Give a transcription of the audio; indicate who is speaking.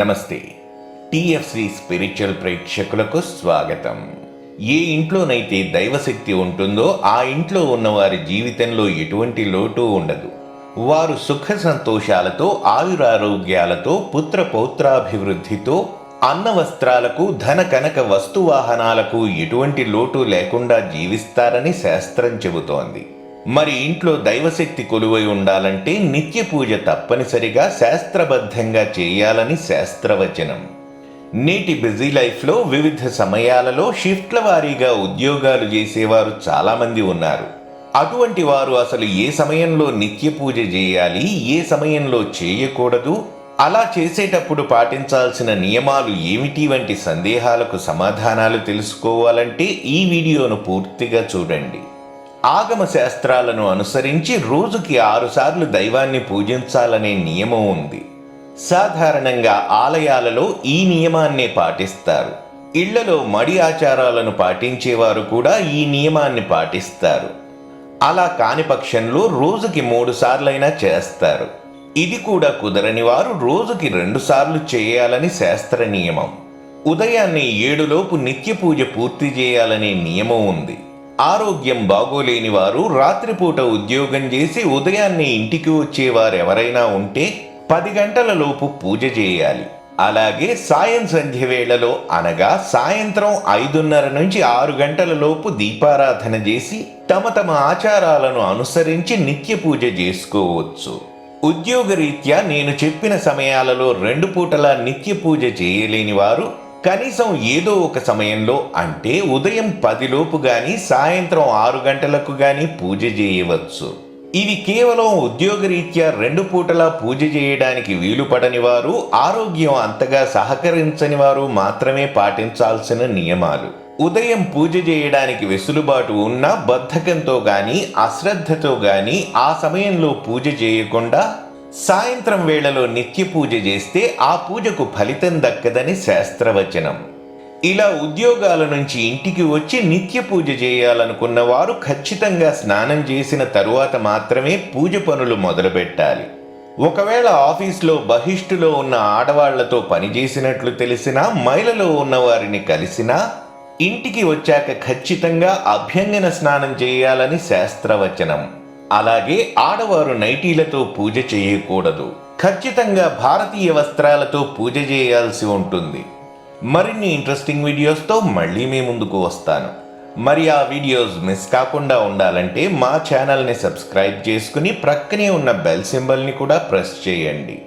Speaker 1: నమస్తే. TFC spiritual ప్రేక్షకులకు స్వాగతం. ఏ ఇంట్లోనైతే దైవశక్తి ఉంటుందో ఆ ఇంట్లో ఉన్న వారి జీవితంలో ఎటువంటి లోటు ఉండదు. వారు సుఖ సంతోషాలతో ఆయురారోగ్యాలతో పుత్ర పౌత్రాభివృద్ధితో అన్న వస్త్రాలకు ధన కనక వస్తువాహనాలకు ఎటువంటి లోటు లేకుండా జీవిస్తారని శాస్త్రం చెబుతోంది. మరి ఇంట్లో దైవశక్తి కొలువై ఉండాలంటే నిత్య పూజ తప్పనిసరిగా శాస్త్రబద్ధంగా చేయాలని శాస్త్రవచనం. నేటి బిజీ లైఫ్లో వివిధ సమయాలలో షిఫ్ట్ల వారీగా ఉద్యోగాలు చేసేవారు చాలామంది ఉన్నారు. అటువంటి వారు అసలు ఏ సమయంలో నిత్య పూజ చేయాలి ఏ సమయంలో చేయకూడదు అలా చేసేటప్పుడు పాటించాల్సిన నియమాలు ఏమిటి వంటి సందేహాలకు సమాధానాలు తెలుసుకోవాలంటే ఈ వీడియోను పూర్తిగా చూడండి. ఆగమ శాస్త్రాలను అనుసరించి రోజుకి ఆరుసార్లు దైవాన్ని పూజించాలనే నియమం ఉంది. సాధారణంగా ఆలయాలలో ఈ నియమాన్నే పాటిస్తారు. ఇళ్ళలో మడి ఆచారాలను పాటించేవారు కూడా ఈ నియమాన్ని పాటిస్తారు. అలా కాని పక్షంలో రోజుకి మూడు సార్లైనా చేస్తారు. ఇది కూడా కుదరని వారు రోజుకి రెండు సార్లు చేయాలని శాస్త్ర నియమం. ఉదయాన్నే ఏడులోపు నిత్య పూజ పూర్తి చేయాలనే నియమం ఉంది. ఆరోగ్యం బాగోలేని వారు రాత్రిపూట ఉద్యోగం చేసి ఉదయాన్నే ఇంటికి వచ్చేవారు ఎవరైనా ఉంటే పది గంటల లోపు పూజ చేయాలి. అలాగే సాయం సంధ్య వేళలో అనగా సాయంత్రం ఐదున్నర నుంచి ఆరు గంటల లోపు దీపారాధన చేసి తమ తమ ఆచారాలను అనుసరించి నిత్య పూజ చేసుకోవచ్చు. ఉద్యోగరీత్యా నేను చెప్పిన సమయాలలో రెండు పూటలా నిత్య పూజ చేయలేని వారు కనీసం ఏదో ఒక సమయంలో అంటే ఉదయం పదిలోపు గాని సాయంత్రం ఆరు గంటలకు గాని పూజ చేయవచ్చు. ఇది కేవలం ఉద్యోగరీత్యా రెండు పూటలా పూజ చేయడానికి వీలు పడని వారు ఆరోగ్యం అంతగా సహకరించని వారు మాత్రమే పాటించాల్సిన నియమాలు. ఉదయం పూజ చేయడానికి వెసులుబాటు ఉన్న బద్ధకంతో గాని అశ్రద్ధతో గాని ఆ సమయంలో పూజ చేయకుండా సాయంత్రం వేళలో నిత్య పూజ చేస్తే ఆ పూజకు ఫలితం దక్కదని శాస్త్రవచనం. ఇలా ఉద్యోగాల నుంచి ఇంటికి వచ్చి నిత్య పూజ చేయాలనుకున్న వారు ఖచ్చితంగా స్నానం చేసిన తరువాత మాత్రమే పూజ పనులు మొదలుపెట్టాలి. ఒకవేళ ఆఫీస్లో బహిష్టులో ఉన్న ఆడవాళ్ళతో పనిచేసినట్లు తెలిసినా మైలలో ఉన్న వారిని కలిసినా ఇంటికి వచ్చాక ఖచ్చితంగా అభ్యంగన స్నానం చేయాలని శాస్త్రవచనం. అలాగే ఆడవారు నైటీలతో పూజ చేయకూడదు. ఖచ్చితంగా భారతీయ వస్త్రాలతో పూజ చేయాల్సి ఉంటుంది. మరిన్ని ఇంట్రెస్టింగ్ వీడియోస్తో మళ్ళీ మీ ముందుకు వస్తాను. మరి ఆ వీడియోస్ మిస్ కాకుండా ఉండాలంటే మా ఛానల్ని సబ్స్క్రైబ్ చేసుకుని ప్రక్కనే ఉన్న బెల్ సింబల్ని కూడా ప్రెస్ చేయండి.